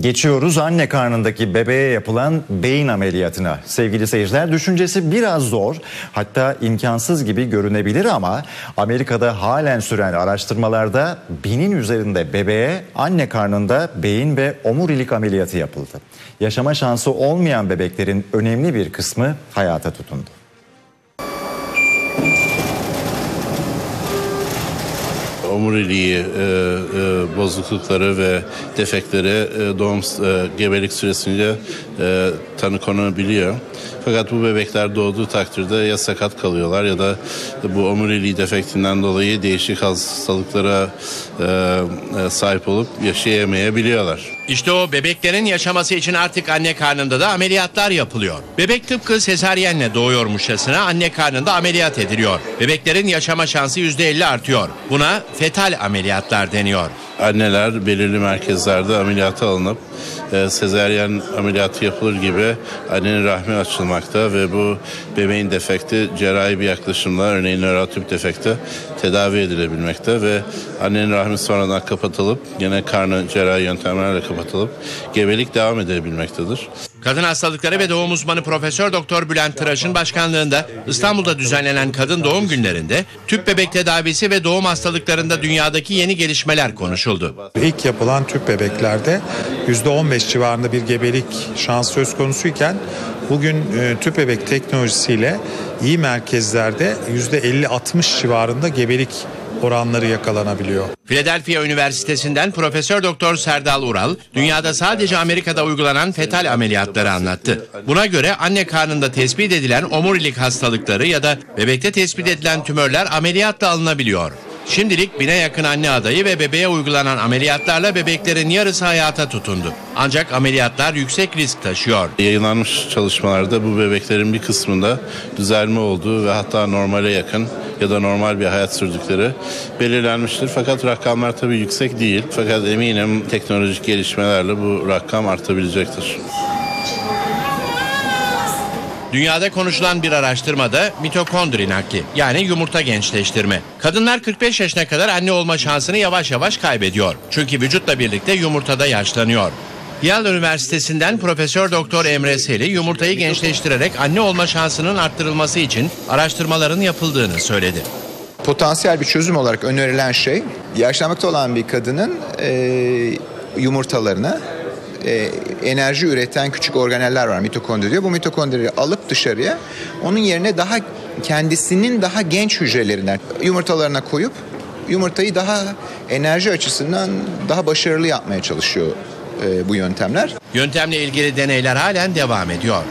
Geçiyoruz anne karnındaki bebeğe yapılan beyin ameliyatına. Sevgili seyirciler düşüncesi biraz zor hatta imkansız gibi görünebilir ama Amerika'da halen süren araştırmalarda binin üzerinde bebeğe anne karnında beyin ve omurilik ameliyatı yapıldı. Yaşama şansı olmayan bebeklerin önemli bir kısmı hayata tutundu. Omuriliği, e, e, bozuklukları ve defekleri e, doğum e, gebelik süresince e, tanı konabiliyor. Fakat bu bebekler doğduğu takdirde ya sakat kalıyorlar ya da bu omuriliği defektinden dolayı değişik hastalıklara e, e, sahip olup yaşayamayabiliyorlar. İşte o bebeklerin yaşaması için artık anne karnında da ameliyatlar yapılıyor. Bebek tıpkı sezaryenle doğuyormuşçasına anne karnında ameliyat ediliyor. Bebeklerin yaşama şansı %50 artıyor. Buna fetal ameliyatlar deniyor. Anneler belirli merkezlerde ameliyata alınıp e, sezeryen ameliyatı yapılır gibi annenin rahmi açılmakta ve bu bebeğin defekti cerrahi bir yaklaşımla örneğin nörotip defekti tedavi edilebilmekte ve annenin rahmi sonradan kapatılıp yine karnı cerrahi yöntemlerle kapatılıp gebelik devam edebilmektedir. Kadın hastalıkları ve doğum uzmanı Profesör Doktor Bülent Tıraş'ın başkanlığında İstanbul'da düzenlenen kadın doğum günlerinde tüp bebek tedavisi ve doğum hastalıklarında dünyadaki yeni gelişmeler konuşuldu. İlk yapılan tüp bebeklerde %15 civarında bir gebelik şans söz konusuyken bugün e, tüp bebek teknolojisiyle iyi merkezlerde %50-60 civarında gebelik oranları yakalanabiliyor. Philadelphia Üniversitesi'nden Profesör Doktor Serdal Ural, dünyada sadece Amerika'da uygulanan fetal ameliyatları anlattı. Buna göre anne karnında tespit edilen omurilik hastalıkları ya da bebekte tespit edilen tümörler ameliyatla alınabiliyor. Şimdilik bine yakın anne adayı ve bebeğe uygulanan ameliyatlarla bebeklerin yarısı hayata tutundu. Ancak ameliyatlar yüksek risk taşıyor. Yayınlanmış çalışmalarda bu bebeklerin bir kısmında düzelme olduğu ve hatta normale yakın ya da normal bir hayat sürdükleri belirlenmiştir. Fakat rakamlar tabii yüksek değil. Fakat eminim teknolojik gelişmelerle bu rakam artabilecektir. Dünyada konuşulan bir araştırmada mitokondri nakli yani yumurta gençleştirme. Kadınlar 45 yaşına kadar anne olma şansını yavaş yavaş kaybediyor. Çünkü vücutla birlikte yumurtada yaşlanıyor. Yale Üniversitesi'nden Profesör Doktor Emre Seli yumurtayı gençleştirerek anne olma şansının arttırılması için araştırmaların yapıldığını söyledi. Potansiyel bir çözüm olarak önerilen şey yaşlanmakta olan bir kadının e, yumurtalarına e, enerji üreten küçük organeller var mitokondri diyor. Bu mitokondriyi alıp dışarıya onun yerine daha kendisinin daha genç hücrelerinden yumurtalarına koyup yumurtayı daha enerji açısından daha başarılı yapmaya çalışıyor bu yöntemler. Yöntemle ilgili deneyler halen devam ediyor.